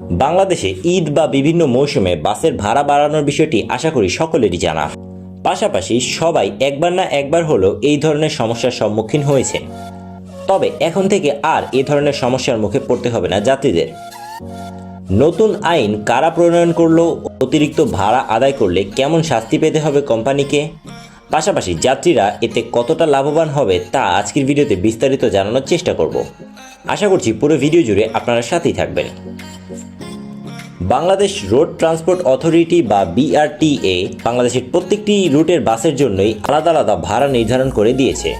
বাংলাদেশে ঈদ বা বিভিন্ন মৌসুমে বাসের ভাড়া বাড়ানোর বিষয়টি আশা করি সকলেরই জানা। পাশাপাশি সবাই একবার না একবার হলেও এই ধরনের সমস্যার সম্মুখীন হয়েছে তবে এখন থেকে আর এ ধরনের সমস্যার মুখে পড়তে হবে না যাত্রীদের। নতুন আইন কারা প্রণয়ন করল, অতিরিক্ত ভাড়া আদায় করলে কেমন শাস্তি পেতে হবে কোম্পানিকে? পাশাপাশি যাত্রীরা এতে কতটা লাভবান হবে তা আজকের ভিডিওতে বিস্তারিত জানানোর চেষ্টা করব। আশা করছি পুরো ভিডিও জুড়ে আপনারা সাথেই থাকবেন। বাংলাদেশ রোড ট্রান্সপোর্ট অথরিটি বা বিআরটিএ বাংলাদেশের প্রত্যেকটি রুটের বাসের জন্যই আলাদা আলাদা ভাড়া নির্ধারণ করে দিয়েছে।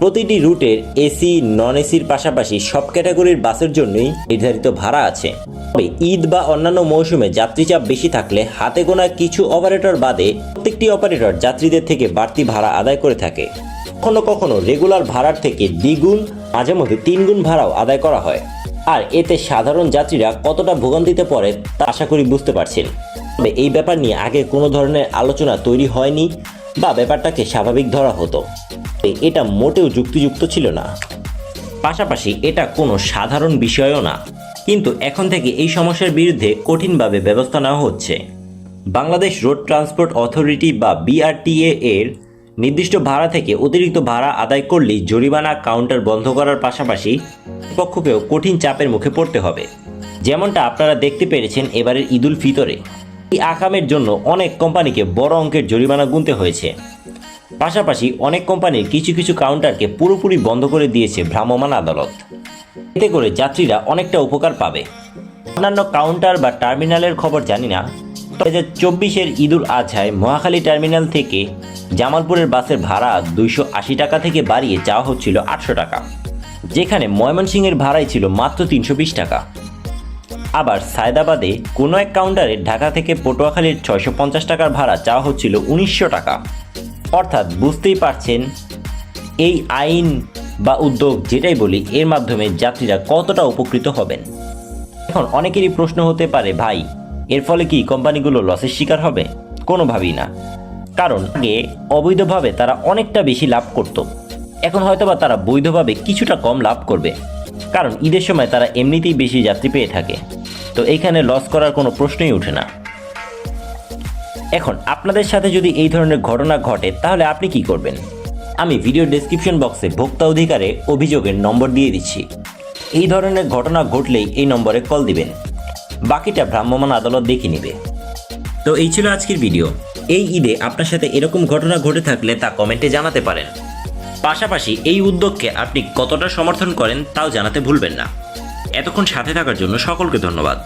প্রতিটি রুটের এসি নন এসির পাশাপাশি সব ক্যাটাগরির বাসের জন্যই নির্ধারিত ভাড়া আছে। তবে ঈদ বা অন্যান্য মৌসুমে যাত্রী চাপ বেশি থাকলে হাতে গোনা কিছু অপারেটর বাদে প্রত্যেকটি অপারেটর যাত্রীদের থেকে বাড়তি ভাড়া আদায় করে থাকে। কখনো কখনো রেগুলার ভাড়ার থেকে দ্বিগুণ মাঝে মধ্যে তিনগুণ ভাড়াও আদায় করা হয়। আর এতে সাধারণ যাত্রীরা কতটা ভোগান্তিতে পড়ে তা আশা করি বুঝতে পারছেন। তবে এই ব্যাপার নিয়ে আগে কোনো ধরনের আলোচনা তৈরি হয়নি বা ব্যাপারটাকে স্বাভাবিক ধরা হতো। এটা মোটেও যুক্তিযুক্ত ছিল না। পাশাপাশি এটা কোনো সাধারণ বিষয়ও না। কিন্তু এখন থেকে এই সমস্যার বিরুদ্ধে কঠিনভাবে ব্যবস্থা নেওয়া হচ্ছে। বাংলাদেশ রোড ট্রান্সপোর্ট অথরিটি বা বিআরটিএ এর নির্দিষ্ট ভাড়া থেকে অতিরিক্ত ভাড়া আদায় করলেই জরিমানা কাউন্টার বন্ধ করার পাশাপাশি পক্ষকেও কঠিন চাপের মুখে পড়তে হবে। যেমনটা আপনারা দেখতে পেরেছেন এবারের ঈদুল ফিতরে। এই আকামের জন্য অনেক কোম্পানিকে বড় অঙ্কের জরিমানা গুনতে হয়েছে। পাশাপাশি অনেক কোম্পানির কিছু কিছু কাউন্টারকে পুরোপুরি বন্ধ করে দিয়েছে ভ্রাম্যমাণ আদালত। এতে করে যাত্রীরা অনেকটা উপকার পাবে। অন্যান্য কাউন্টার বা টার্মিনালের খবর জানি না দু হাজার চব্বিশের ঈদুল আজহায় মহাখালী টার্মিনাল থেকে জামালপুরের বাসের ভাড়া দুইশো আশি টাকা থেকে বাড়িয়ে চাওয়া হচ্ছিল আটশো টাকা। যেখানে ময়মনসিংহের ভাড়াই ছিল মাত্র তিনশো বিশ টাকা। আবার সায়দাবাদে কোনো এক কাউন্টারে ঢাকা থেকে পটুয়াখালীর ছয়শো পঞ্চাশ টাকার ভাড়া চাওয়া হচ্ছিল উনিশশো টাকা। অর্থাৎ বুঝতেই পারছেন, এই আইন বা উদ্যোগ যেটাই বলি, এর মাধ্যমে যাত্রীরা কতটা উপকৃত হবেন? এখন অনেকেরই প্রশ্ন হতে পারে, ভাই, এর ফলে কি কোম্পানিগুলো লসের শিকার হবে? কোনোভাবেই না। কারণ আগে অবৈধভাবে তারা অনেকটা বেশি লাভ করত। এখন হয়তোবা তারা বৈধভাবে কিছুটা কম লাভ করবে। কারণ ঈদের সময় তারা এমনিতেই বেশি যাত্রী পেয়ে থাকে। তো এইখানে লস করার কোনো প্রশ্নই ওঠে না। এখন, আপনাদের সাথে যদি এই ধরনের ঘটনা ঘটে, তাহলে আপনি কি করবেন? আমি ভিডিও ডেসক্রিপশন বক্সে ভোক্তা অধিকারে অভিযোগের নম্বর দিয়ে দিচ্ছি। এই ধরনের ঘটনা ঘটলেই এই নম্বরে কল দিবেন। বাকিটা ভ্রাম্যমাণ আদালত দেখে নেবে। তো এই ছিল আজকের ভিডিও। এই ঈদে আপনার সাথে এরকম ঘটনা ঘটে থাকলে তা কমেন্টে জানাতে পারেন। পাশাপাশি এই উদ্যোগকে আপনি কতটা সমর্থন করেন তাও জানাতে ভুলবেন না। এতক্ষণ সাথে থাকার জন্য সকলকে ধন্যবাদ।